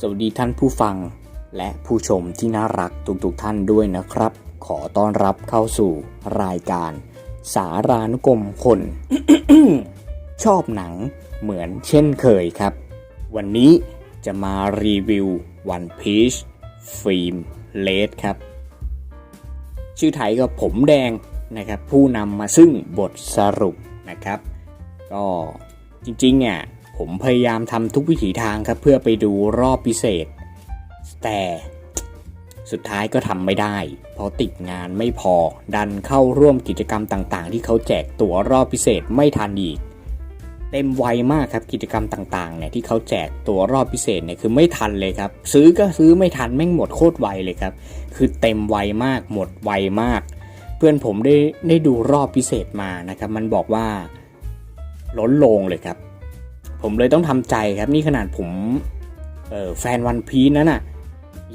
สวัสดีท่านผู้ฟัง และผู้ชมที่น่ารักทุกๆท่านด้วยนะครับ ขอต้อนรับเข้าสู่รายการ สารานุกรมคน ชอบหนังเหมือนเช่นเคยครับ วันนี้จะมารีวิว One Piece ฟิล์มเลดครับ ชื่อไทยก็ผมแดงนะครับ ผู้นำมาซึ่งบทสรุปนะครับ ก็จริงๆเนี่ย ผมพยายามทำทุกวิถีทางครับเพื่อไปดูรอบพิเศษ แต่สุดท้ายก็ทำไม่ได้ เพราะติดงานไม่พอดันเข้าร่วมกิจกรรมต่างๆ ที่เขาแจกตั๋วรอบพิเศษไม่ทันอีกเต็มไวมากครับกิจกรรมต่างๆเนี่ยที่เขาแจกตั๋วรอบพิเศษเนี่ยคือไม่ทันเลยครับ ซื้อก็ซื้อไม่ทันแม่งหมดโคตรไวเลยครับ คือเต็มไวมากหมดไวมาก เพื่อนผมได้ได้ดูรอบพิเศษมานะครับ มันบอกว่า ล้นลงเลยครับ ผมเลยต้องทำใจครับนี่ขนาดผมเออแฟนวันพีนั้นน่ะ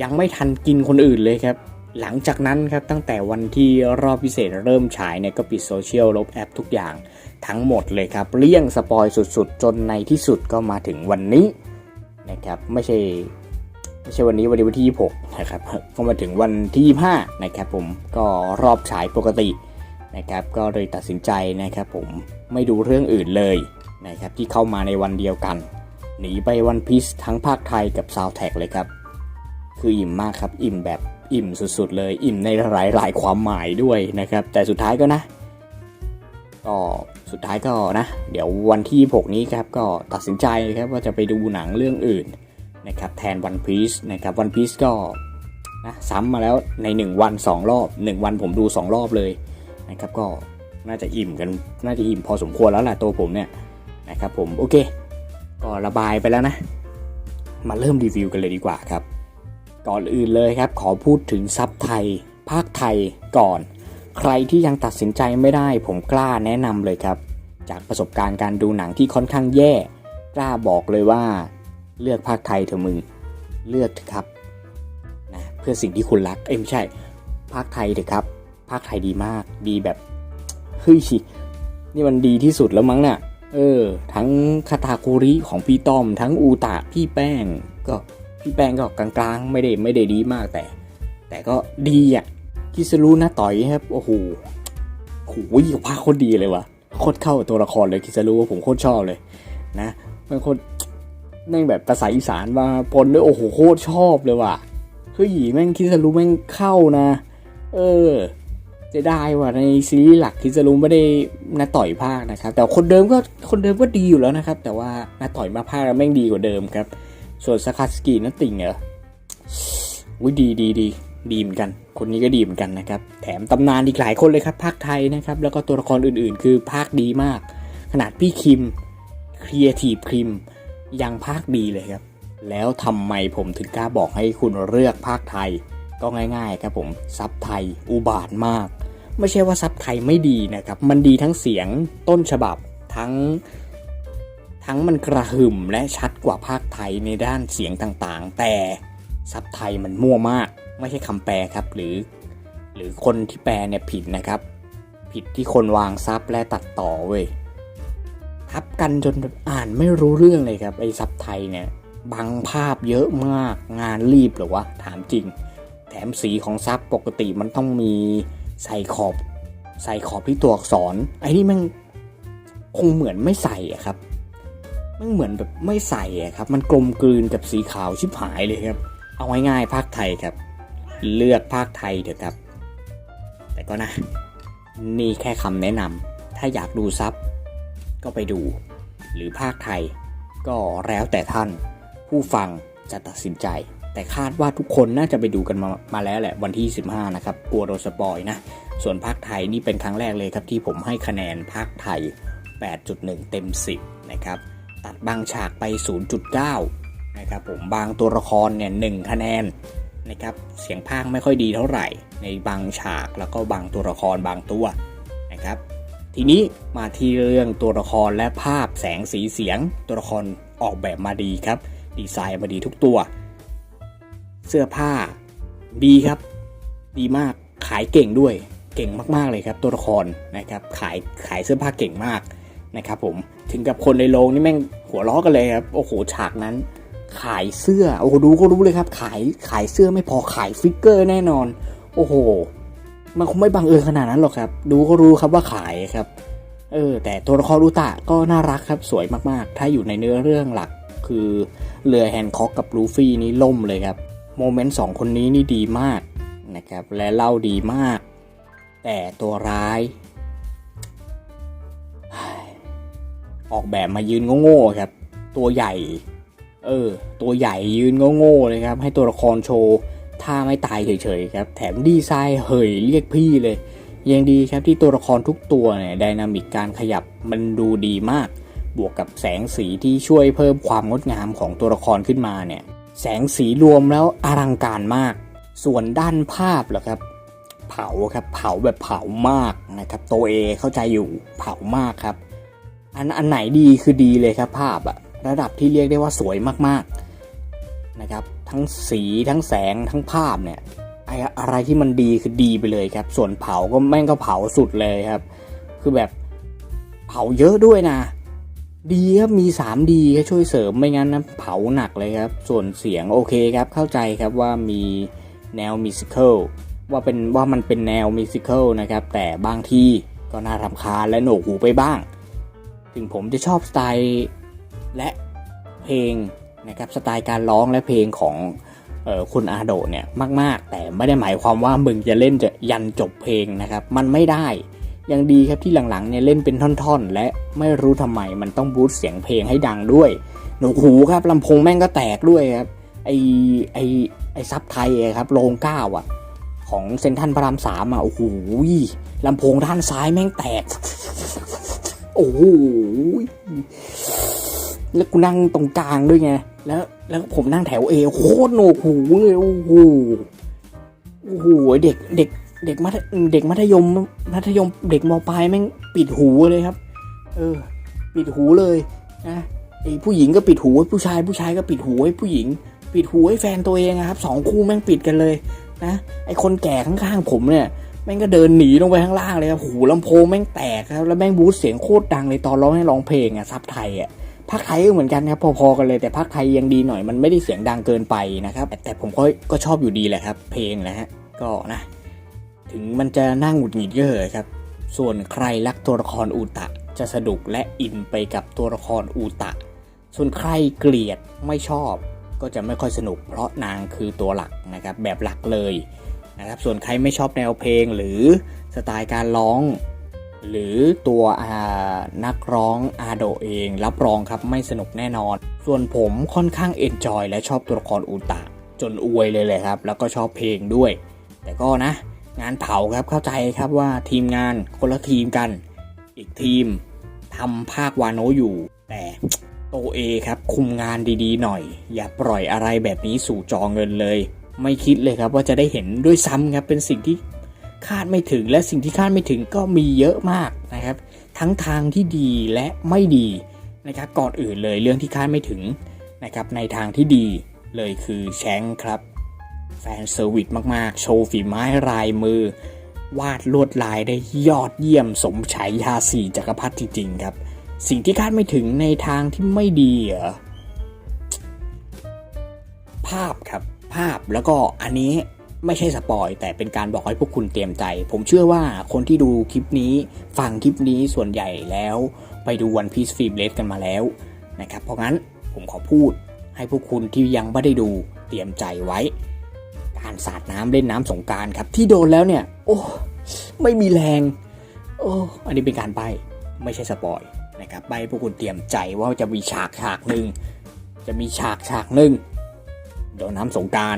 ยังไม่ทันกินคนอื่นเลยครับ หลังจากนั้นครับตั้งแต่วันที่รอบพิเศษเริ่มฉายเนี่ยก็ปิดโซเชียลลบแอปทุกอย่างทั้งหมดเลยครับ เลี่ยงสปอยสุดๆ จนในที่สุดก็มาถึงวันนี้นะครับไม่ใช่ไม่ใช่วันนี้วันนี้วันที่ 26 นะครับก็มาถึงวันที่ 25 นะครับผมก็รอบฉายปกตินะครับก็เลยตัดสินใจนะครับผมไม่ดูเรื่องอื่นเลย นะครับที่เข้ามาในวันเดียวกัน หนีไปวันพีซทั้งภาคไทยกับซาวแท็กเลยครับ คืออิ่มมากครับอิ่มแบบอิ่มสุดๆ เลยอิ่มในหลายหลายๆความหมายด้วยนะครับ แต่สุดท้ายก็นะก็สุดท้ายก็นะ เดี๋ยววันที่ 6 นี้ครับก็ตัดสินใจครับว่าจะไปดูหนังเรื่องอื่นนะครับแทน One Piece นะครับ One Piece ก็นะซ้ำมาแล้วใน 1 วัน 2 รอบ 1 วันผมดู 2 รอบเลยนะครับก็น่าจะอิ่มกันน่าจะอิ่มพอสมควรแล้วแหละตัวผมเนี่ย นะครับผมโอเค ก็ระบายไปแล้วนะ มาเริ่มรีวิวกันเลยดีกว่าครับ ก่อนอื่นเลยครับ ขอพูดถึงซับไทย ภาคไทยก่อน ใครที่ยังตัดสินใจไม่ได้ ผมกล้าแนะนำเลยครับ จากประสบการณ์การดูหนังที่ค่อนข้างแย่ กล้าบอกเลยว่า เลือกภาคไทยเถอะมึง เลือกเถอะครับนะเพื่อสิ่งที่คุณรักเอ้ยไม่ใช่ ภาคไทยเถอะครับ ภาคไทยดีมาก ดีแบบเฮ้ยชินี่มันดีที่สุดแล้วมั้งน่ะ เออ ทั้งคาตาคุริของพี่ต้อม ทั้งอูตะพี่แป้ง ก็พี่แป้งก็กลางๆ ไม่ได้ไม่ได้ดีมากแต่ แต่ก็ดีอะคิสรุนะต่อยครับโอ้โหโอ้ยภาคโคตรดีเลยวะโคตรเข้าตัวละครเลยคิสรุผมโคตรชอบเลย นะมันโคตรแม่งแบบภาษาอีสานมาปนด้วยโอ้โหโคตรชอบเลยว่ะเฮ้ยแม่งคิดจะรู้แม่งเข้านะ เออ จะได้ว่ะในซีรีส์หลักคิดจะรู้ไม่ได้นาต่อยภาคนะครับ แต่คนเดิมก็คนเดิมก็ดีอยู่แล้วนะครับ แต่ว่านาต่อยมาภาคแล้วแม่งดีกว่าเดิมครับ ส่วนสคาสกีนัตติงเหรอวิดีดีดีดีเหมือนกัน คนนี้ก็ดีเหมือนกันนะครับ แถมตำนานอีกหลายคนเลยครับ ภาคไทยนะครับ แล้วก็ตัวละครอื่นๆ คือภาคดีมาก ขนาดพี่คิมครีเอทีฟคิมยังภาคดีเลยครับ แล้วทำไมผมถึงกล้าบอกให้คุณเลือกภาคไทย ก็ง่าย ๆ ครับผมซับไทยอุบาทมาก ไม่ใช่ว่าซับไทยไม่ดีนะครับ มันดีทั้งเสียงต้นฉบับทั้งทั้งมันกระหึ่มและชัดกว่าภาคไทยในด้านเสียงต่างๆ แต่ซับไทยมันมั่วมาก ไม่ใช่คำแปลครับ หรือ หรือคนที่แปลเนี่ยผิดนะครับ ผิดที่คนวางซับและตัดต่อเว้ยทับกันจนอ่านไม่รู้เรื่องเลยครับไอ้ซับไทยเนี่ยบังภาพเยอะมากงานรีบหรือวะถามจริง แถมสีของซับปกติมันต้องมี ใส่ขอบ ใส่ขอบที่ตัวอักษร ไอ้นี่มันคงเหมือนไม่ใส่อะครับมันเหมือนแบบไม่ใส่อะครับ มันกลมกลืนกับสีขาวชิบหายเลยครับ เอาง่ายๆภาคไทยครับ เลือกภาคไทยเถอะครับ แต่ก็นะ นี่แค่คำแนะนำถ้าอยากดูซับก็ไปดู หรือภาคไทย ก็แล้วแต่ท่าน ผู้ฟังจะตัดสินใจ แต่คาดว่าทุกคนน่าจะไปดูกันมามาแล้วแหละวันที่ 15 นะครับกลัวโดนสปอยนะส่วนภาคไทยนี่เป็นครั้งแรกเลยครับที่ผมให้คะแนนภาคไทย 8.1 เต็ม 10 นะครับ ตัดบางฉากไป 0.9 นะครับผมบางตัวละครเนี่ย 1 คะแนนนะครับเสียงภาคไม่ค่อยดีเท่าไหร่ ในบางฉากแล้วก็บางตัวละครบางตัวนะครับ ทีนี้มาที่เรื่องตัวละครและภาพแสงสีเสียง ตัวละครออกแบบมาดีครับ ดีไซน์มาดีทุกตัว เสื้อผ้าดีครับ ดีมากขายเก่งด้วยเก่งมากๆเลยครับ ตัวละครนะครับ ขายขายเสื้อผ้าเก่งมากนะครับผมถึงกับคนในโรงนี่แม่งหัวล้อกันเลยครับโอ้โหฉากนั้น ขายเสื้อโอ้โหดูก็รู้เลยครับ ขายขายเสื้อไม่พอขายฟิกเกอร์แน่นอน โอ้โห มันคงไม่บังเอิญขนาดนั้นหรอกครับ ดูก็รู้ครับว่าขายครับเออแต่ตัวละครอุตะก็น่ารักครับสวยมากๆ ถ้าอยู่ในเนื้อเรื่องหลัก คือเรือแฮนค็อกกับลูฟี่นี่ล่มเลยครับ โมเมนต์สองคนนี้นี่ดีมากนะครับและเล่าดีมาก แต่ตัวร้าย ออกแบบมายืนโง่ๆครับ ตัวใหญ่ เออ ตัวใหญ่ยืนโง่ๆเลยครับ ให้ตัวละครโชว์ท่าไม่ตายเฉยๆครับ แถมดีไซน์เหยเรียกพี่เลย ยังดีครับที่ตัวละครทุกตัวเนี่ยไดนามิกการขยับมันดูดีมาก บวกกับแสงสีที่ช่วยเพิ่มความงดงามของตัวละครขึ้นมาเนี่ย แสงสีรวมแล้วอลังการมาก ส่วนด้านภาพเหรอครับ เผาครับเผาแบบเผามากนะครับตัวเอเข้าใจอยู่เผามากครับ อันอันไหนดีคือดีเลยครับภาพอะระดับที่เรียกได้ว่าสวยมากๆนะครับ ทั้งสีทั้งแสงทั้งภาพเนี่ยไออะไรที่มันดีคือดีไปเลยครับ ส่วนเผาก็แม่งก็เผาสุดเลยครับ คือแบบเผาเยอะด้วยนะ ดีครับมี 3D ก็ช่วยเสริมไม่งั้นนะเผาหนักเลยครับ ส่วนเสียงโอเคครับเข้าใจครับว่ามีแนวมิวสิคลว่าเป็นว่ามันเป็นแนวมิวสิคลนะครับ แต่บางที่ก็น่ารำคาญและโหนวกหูไปบ้าง ถึงผมจะชอบสไตล์และเพลงนะครับสไตล์การร้องและเพลงของออคุณอาโดเนี่ยมาก ๆ แต่ไม่ได้หมายความว่ามึงจะเล่นจะยันจบเพลงนะครับ มันไม่ได้ ยังดีครับที่หลังๆเนี่ยเล่นเป็นท่อนๆ และไม่รู้ทำไมมันต้องบูสต์เสียงเพลงให้ดังด้วย หนูหูครับลำโพงแม่งก็แตกด้วยครับไอไอไอซับไทยครับโรงเก้าอะ ของเซนทันพระรามสามอะโอ้โหลำโพงด้านซ้ายแม่งแตก โอ้โหแล้วกูนั่งตรงกลางด้วยไง แล้วแล้วผมนั่งแถวเอโคตรโหนวกหูเลยโอ้โหโอ้โหเด็กเด็ก เด็กมัธเด็กมัธยมมัธยมเด็กมปลายแม่งปิดหูเลยครับ เออ ปิดหูเลยนะไอ้ผู้หญิงก็ปิดหูผู้ชายผู้ชายก็ปิดหูให้ผู้หญิง ปิดหูให้แฟนตัวเองอะครับสองคู่แม่งปิดกันเลยนะไอ้คนแก่ข้างๆผมเนี่ยแม่งก็เดินหนีลงไปข้างล่างเลยครับหูลำโพงแม่งแตกครับแล้วแม่งบูสเสียงโคตรดังเลยตอนร้องให้ร้องเพลงอะซับไทยอะภาคไทยก็เหมือนกันครับพอๆกันเลยแต่ภาคไทยยังดีหน่อยมันไม่ได้เสียงดังเกินไปนะครับแต่แต่ผมก็ก็ชอบอยู่ดีแหละครับ เพลงนะฮะก็นะ ถึงมันจะนั่งหงุดหงิดก็เหอะครับ ส่วนใครรักตัวละครอูตะ จะสนุกและอินไปกับตัวละครอูตะ ส่วนใครเกลียดไม่ชอบ ก็จะไม่ค่อยสนุกเพราะนางคือตัวหลักนะครับแบบหลักเลยนะครับส่วนใครไม่ชอบแนวเพลงหรือสไตล์การร้อง หรือตัวนักร้องอาโดเอง รับรองครับไม่สนุกแน่นอน ส่วนผมค่อนข้างเอนจอยและชอบตัวละครอูตะ จนอวยเลยเลยครับ แล้วก็ชอบเพลงด้วย แต่ก็นะ งานเผาครับเข้าใจครับว่าทีมงานคนละทีมกัน อีกทีมทำภาควาโนอยู่ แต่โตเอครับคุมงานดีๆหน่อย อย่าปล่อยอะไรแบบนี้สู่จอเงินเลย ไม่คิดเลยครับว่าจะได้เห็นด้วยซ้ำครับเป็นสิ่งที่คาดไม่ถึงและสิ่งที่คาดไม่ถึงก็มีเยอะมากนะครับ ทั้งทางที่ดีและไม่ดีนะครับก่อนอื่นเลยเรื่องที่คาดไม่ถึงนะครับในทางที่ดีเลยคือแชงค์ครับ แฟนเซอร์วิสมากๆ โชว์ฝีไม้ลายมือ วาดลวดลายได้ยอดเยี่ยมสมฉายาสี่จักรพรรดิจริงๆครับ สิ่งที่คาดไม่ถึงในทางที่ไม่ดีเหรอภาพครับภาพแล้วก็อันนี้ไม่ใช่สปอยแต่เป็นการบอกให้พวกคุณเตรียมใจ ผมเชื่อว่าคนที่ดูคลิปนี้ฟังคลิปนี้ส่วนใหญ่แล้ว ไปดู One Piece Film Red กันมาแล้วนะครับเพราะงั้นผมขอพูดให้พวกคุณที่ยังไม่ได้ดูเตรียมใจไว้ สาดน้ำเล่นน้ำสงการครับ ที่โดนแล้วเนี่ย โอ้ไม่มีแรง โอ้อันนี้เป็นการใบไม่ใช่สปอยนะครับใบพวกคุณเตรียมใจว่าจะมีฉากฉากหนึ่งจะมีฉากฉากหนึ่งโดนน้ำสงการ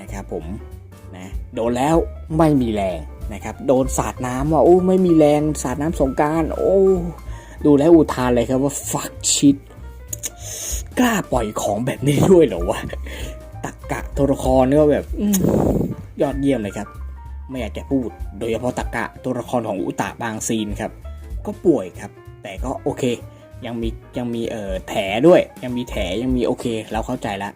นะครับผมนะโดนแล้วไม่มีแรงนะครับ โดนสาดน้ำว่าโอ้ไม่มีแรงสาดน้ำสงการโอ้ดูแล้วอุทานเลยครับว่า fuck shit กล้าปล่อยของแบบนี้ด้วยเหรอวะ ตักกะตัวละครนี่ก็แบบอยอดเยี่ยมเลยครับ ไม่อยากจะพูด โดยเฉพาะตักกะตัวละครของอุตะบางซีนครับ ก็ป่วยครับ แต่ก็โอเค ยังมียังมีเอ่อแถด้วย ยังมีแถยังมีโอเคเราเข้าใจละ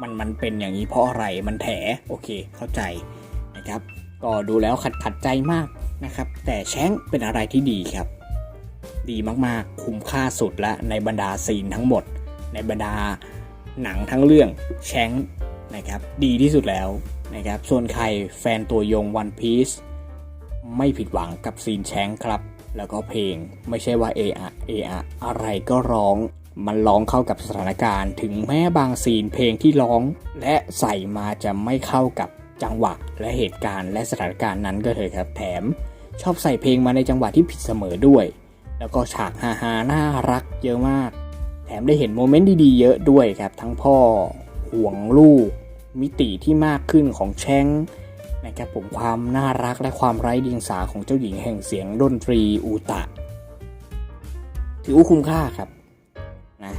มันมันเป็นอย่างนี้เพราะอะไรมันแถโอเคเข้าใจนะครับ ก็ดูแล้วขัดขัดใจมากนะครับ แต่แช้งเป็นอะไรที่ดีครับ ดีมากๆคุ้มค่าสุดละในบรรดาซีนทั้งหมด ในบรรดาหนังทั้งเรื่องแชง นะครับดีที่สุดแล้วนะครับส่วนใครแฟนตัวยง One Piece ไม่ผิดหวังกับซีนแชงครับ แล้วก็เพลงไม่ใช่ว่าเออะเออะอะไรก็ร้องมันร้องเข้ากับสถานการณ์ถึงแม้บางซีนเพลงที่ร้อง และใส่มาจะไม่เข้ากับจังหวะและเหตุการณ์และสถานการณ์นั้นก็เถอะครับแถม ชอบใส่เพลงมาในจังหวะที่ผิดเสมอด้วย แล้วก็ฉากฮาฮาน่ารักเยอะมาก แถมได้เห็นโมเมนต์ดีๆเยอะด้วยครับ ทั้งพ่อ ห่วงลูก มิติที่มากขึ้นของแชงนะครับผมความน่ารักและความไร้เดียงสาของเจ้าหญิงแห่งเสียงดนตรีอูตะ ถือว่าคุ้มค่าครับนะ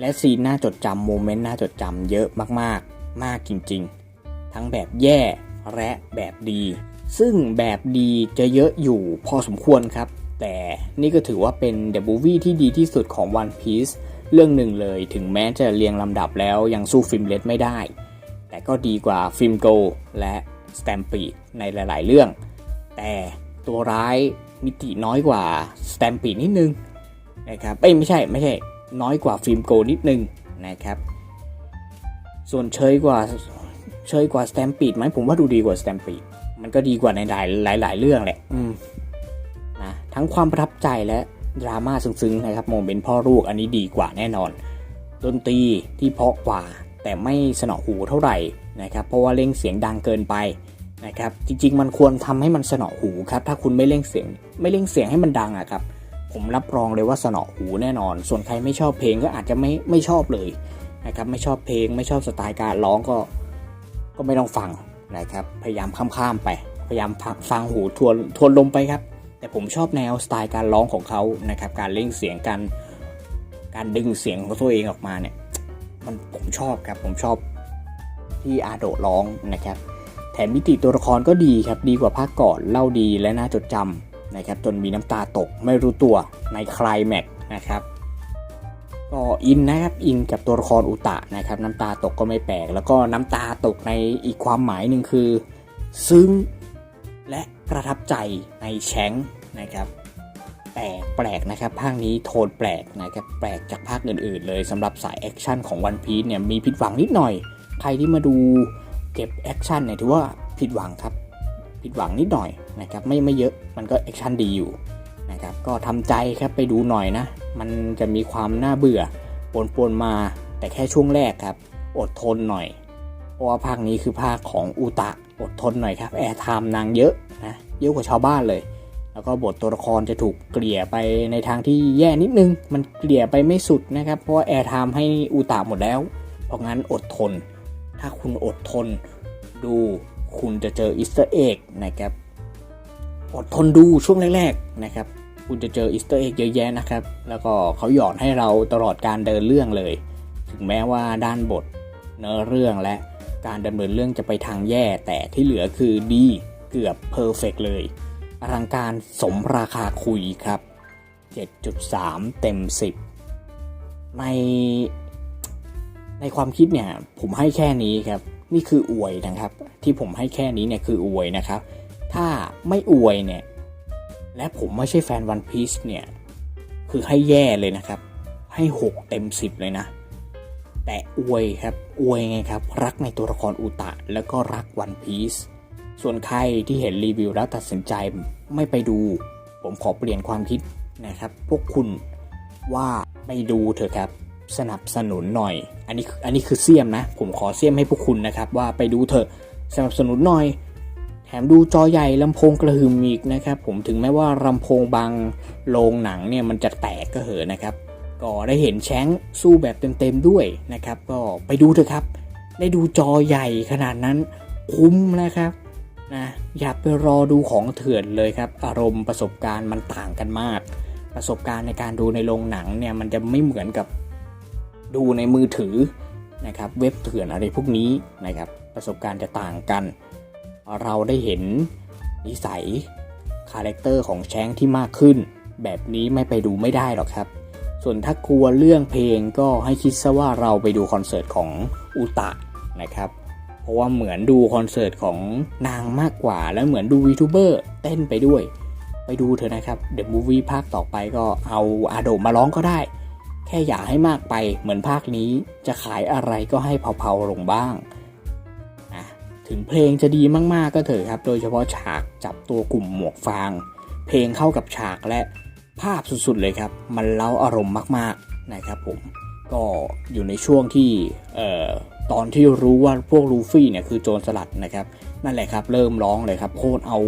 และซีนน่าจดจำโมเมนต์น่าจดจำเยอะมากๆ มากจริงๆ ทั้งแบบแย่และแบบดี ซึ่งแบบดีจะเยอะอยู่พอสมควรครับ แต่นี่ก็ถือว่าเป็นเดอะ o ูวี่ที่ดีที่สุดของ One Piece เรื่องหนึ่งเลยถึงแม้จะเรียงลำดับแล้วยังสู้ฟิล์มเลดไม่ได้ แต่ก็ดีกว่าฟิล์มโกและสแตมปีดในหลาย ๆ เรื่อง แต่ตัวร้ายมิติน้อยกว่าสแตมปีดนิดนึงนะครับเอ้ยไม่ใช่ไม่ใช่น้อยกว่าฟิล์มโกนิดนึงนะครับส่วนเชยกว่าเชยกว่าสแตมปีดไหมผมว่าดูดีกว่าสแตมปีดมันก็ดีกว่าในหลายหลายหลายเรื่องแหละอืมนะทั้งความประทับใจและ ดราม่าซึ้งๆนะครับโมเมนต์พ่อลูกอันนี้ดีกว่าแน่นอน ดนตรีที่เพราะกว่า แต่ไม่สนอหูเท่าไหร่นะครับเพราะว่าเร่งเสียงดังเกินไปนะครับจริงๆ มันควรทำให้มันสนอหูครับถ้าคุณไม่เร่งเสียงไม่เร่งเสียงให้มันดังอะครับผมรับรองเลยว่าสนอหูแน่นอน ส่วนใครไม่ชอบเพลงก็อาจจะไม่ไม่ชอบเลยนะครับไม่ชอบเพลงไม่ชอบสไตล์การร้องก็ก็ไม่ต้องฟังนะครับพยายามข้ามๆไป พยายามฟังหูทวนทวนลมไปครับ แต่ผมชอบแนวสไตล์การร้องของเขานะครับ การเร่งเสียงการการดึงเสียงของตัวเองออกมาเนี่ย มันผมชอบครับผมชอบที่อาโดร้องนะครับ แถมมิติตัวละครก็ดีครับดีกว่าภาคก่อนเล่าดีและน่าจดจำนะครับ จนมีน้ำตาตกไม่รู้ตัวในคลายแม็กซ์นะครับก็อินนะครับอินกับตัวละครอุตะนะครับน้ำตาตกก็ไม่แปลก แล้วก็น้ำตาตกในอีกความหมายหนึ่งคือ ซึ้งและ ประทับใจในแชงนะครับแต่แปลกนะครับภาคนี้โทนแปลกนะครับแปลกจากภาคอื่นๆ เลยสำหรับสายแอคชั่นของ One Piece เนี่ยมีผิดหวังนิดหน่อย ใครที่มาดูเก็บแอคชั่นเนี่ยถือว่าผิดหวังครับผิดหวังนิดหน่อยนะครับไม่ไม่เยอะมันก็แอคชั่นดีอยู่นะครับก็ทำใจครับไปดูหน่อยนะ มันจะมีความน่าเบื่อปนๆมาแต่แค่ช่วงแรกครับ อดทนหน่อย เพราะว่าภาคนี้คือภาคของอุตะอดทนหน่อยครับแอร์ไทม์นางเยอะนะเยอะกว่าชาวบ้านเลย แล้วก็บทตัวละครจะถูกเกลี่ยไปในทางที่แย่นิดนึง มันเกลี่ยไปไม่สุดนะครับเพราะว่าแอร์ไทม์ให้อุตะหมดแล้วเพราะงั้นอดทน ถ้าคุณอดทนดูคุณจะเจออีสเตอร์เอ็กนะครับอดทนดูช่วงแรกๆนะครับคุณจะเจออีสเตอร์เอ็กเยอะแยะนะครับ แล้วก็เขาหยอดให้เราตลอดการเดินเรื่องเลย ถึงแม้ว่าด้านบท เนื้อเรื่องและ การดำเนินเรื่องจะไปทางแย่ แต่ที่เหลือคือดีเกือบเพอร์เฟกเลยอลังการสมราคาคุยครับ 7.3 เต็ม 10 ในในความคิดเนี่ยผมให้แค่นี้ครับ นี่คืออวยนะครับ ที่ผมให้แค่นี้เนี่ยคืออวยนะครับ ถ้าไม่อวยเนี่ย และผมไม่ใช่แฟนวันพีซเนี่ย คือให้แย่เลยนะครับ ให้ 6 เต็ม 10 เลยนะ แต่อวยครับอวยไงครับ รักในตัวละครอุตะ แล้วก็รักวันพีซส่วนใครที่เห็นรีวิวแล้วตัดสินใจไม่ไปดู ผมขอเปลี่ยนความคิดนะครับ พวกคุณว่าไปดูเถอะครับ สนับสนุนหน่อย อันนี้อันนี้คือเสียมนะ ผมขอเสียมให้พวกคุณนะครับ ว่าไปดูเถอะสนับสนุนหน่อย แถมดูจอใหญ่ลำโพงกระหึ่มอีกนะครับ ผมถึงแม้ว่าลำโพงบางโรงหนังเนี่ยมันจะแตกก็เหอะนะครับ ก็ได้เห็นแชงสู้แบบเต็มๆด้วยนะครับ ก็ไปดูเถอะครับ ได้ดูจอใหญ่ขนาดนั้นคุ้มนะครับนะอย่าไปรอดูของเถื่อนเลยครับ อารมณ์ประสบการณ์มันต่างกันมาก ประสบการณ์ในการดูในโรงหนังเนี่ยมันจะไม่เหมือนกับดูในมือถือนะครับ เว็บเถื่อนอะไรพวกนี้นะครับ ประสบการณ์จะต่างกัน เราได้เห็นนิสัยคาแรคเตอร์ของแชงที่มากขึ้น แบบนี้ไม่ไปดูไม่ได้หรอกครับ ส่วนถ้ากลัวเรื่องเพลงก็ให้คิดซะว่าเราไปดูคอนเสิร์ตของอุตะนะครับ เพราะว่าเหมือนดูคอนเสิร์ตของนางมากกว่า แล้วเหมือนดูวีทูเบอร์เต้นไปด้วย ไปดูเถอะนะครับเด e m มูวี่ภาคต่อไปก็เอาอาโดมาร้องก็ได้ แค่อย่าให้มากไปเหมือนภาคนี้จะขายอะไรก็ให้เผาๆลงบ้างนะถึงเพลงจะดีมากๆก็เถอะครับ โดยเฉพาะฉากจับตัวกลุ่มหมวกฟาง เพลงเข้ากับฉากและ ภาพสุดๆเลยครับ มันเล้าอารมณ์มากๆนะครับผมก็อยู่ในช่วงที่ตอนที่รู้ว่าพวกลูฟี่เนี่ยคือโจรสลัดนะครับนั่นแหละครับ เริ่มร้องเลยครับ โคตรเอา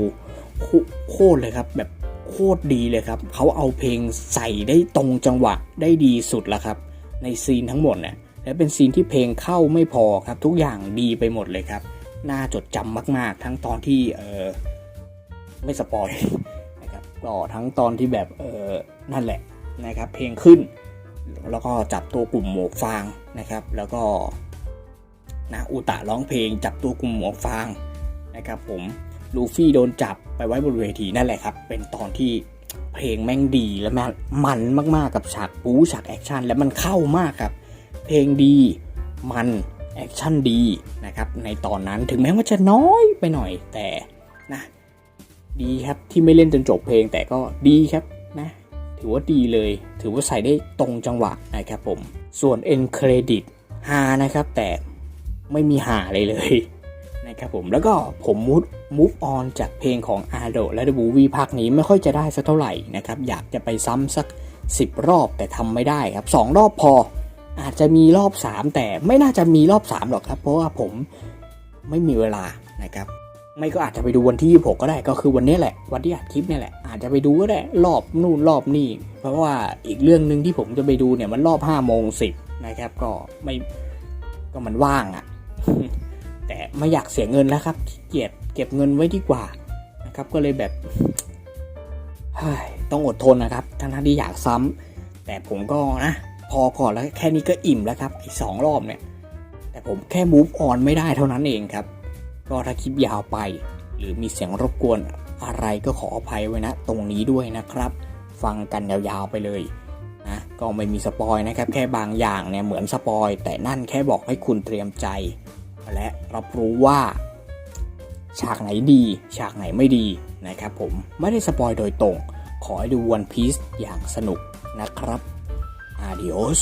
โคโคตรเลยครับ แบบโคตรดีเลยครับเขาเอาเพลงใส่ได้ตรงจังหวะได้ดีสุดแล้วครับ ในซีนทั้งหมดเนี่ยและเป็นซีนที่เพลงเข้าไม่พอครับ ทุกอย่างดีไปหมดเลยครับน่าจดจำมาก ๆ ทั้งตอนที่เออไม่สปอย นะครับก็ทั้งตอนที่แบบเออนั่นแหละนะครับเพลงขึ้น แล้วก็จับตัวกลุ่มหมวกฟางนะครับ แล้วก็นะอุตะร้องเพลง จับตัวกลุ่มหมวกฟางนะครับผมลูฟี่โดนจับไปไว้บนเวทีนั่นแหละครับ เป็นตอนที่เพลงแม่งดีและมันมันมากๆกับฉากปูฉากแอคชั่นและมันเข้ามากครับ เพลงดีมันแอคชั่นดีนะครับในตอนนั้นถึงแม้ว่าจะน้อยไปหน่อยแต่นะ ดีครับที่ไม่เล่นจนจบเพลงแต่ก็ดีครับนะถือว่าดีเลย ถือว่าใส่ได้ตรงจังหวะนะครับผม ส่วน end credit ฮานะครับ แต่ไม่มีหาเลยเลยนะครับผมแล้วก็ผมมูด move on จากเพลงของ a d o และ The Movie ภาคนี้ไม่ค่อยจะได้สักเท่าไหร่นะครับ อยากจะไปซ้ำสัก 10 รอบแต่ทำไม่ได้ครับ 2 รอบพอ อาจจะมีรอบ 3 แต่ไม่น่าจะมีรอบ 3 หรอกครับ เพราะว่าผมไม่มีเวลานะครับ ไม่ก็อาจจะไปดูวันที่ 26 ก็ได้ก็คือวันนี้แหละ วันที่อัดคลิปเนี่ยแหละ อาจจะไปดูก็ได้รอบนู่นรอบนี่ เพราะว่าอีกเรื่องหนึ่งที่ผมจะไปดูเนี่ยมันรอบ5โมง10นะครับ ก็ไม่ก็มันว่างอะ่ะ แต่ไม่อยากเสียเงินแล้วครับเกียจเก็บเงินไว้ดีกว่านะครับ ก็เลยแบบต้องอดทนนะครับทั้งที่อยากซ้ำแต่ผมก็นะพอก่อนแล้วแค่นี้ก็อิ่มแล้วครับอีกสองรอบเนี่ย แต่ผมแค่ move on ไม่ได้เท่านั้นเองครับ ก็ถ้าคลิปยาวไป หรือมีเสียงรบกวนอะไรก็ขออภัยไว้นะ ตรงนี้ด้วยนะครับ ฟังกันยาวๆไปเลยนะก็ไม่มีสปอยนะครับ แค่บางอย่างเนี่ยเหมือนสปอยแต่นั่นแค่บอกให้คุณเตรียมใจ และรับรู้ว่าฉากไหนดี ฉากไหนไม่ดีนะครับผมไม่ได้สปอยโดยตรง ขอให้ดูวันพีซอย่างสนุกนะครับ Adios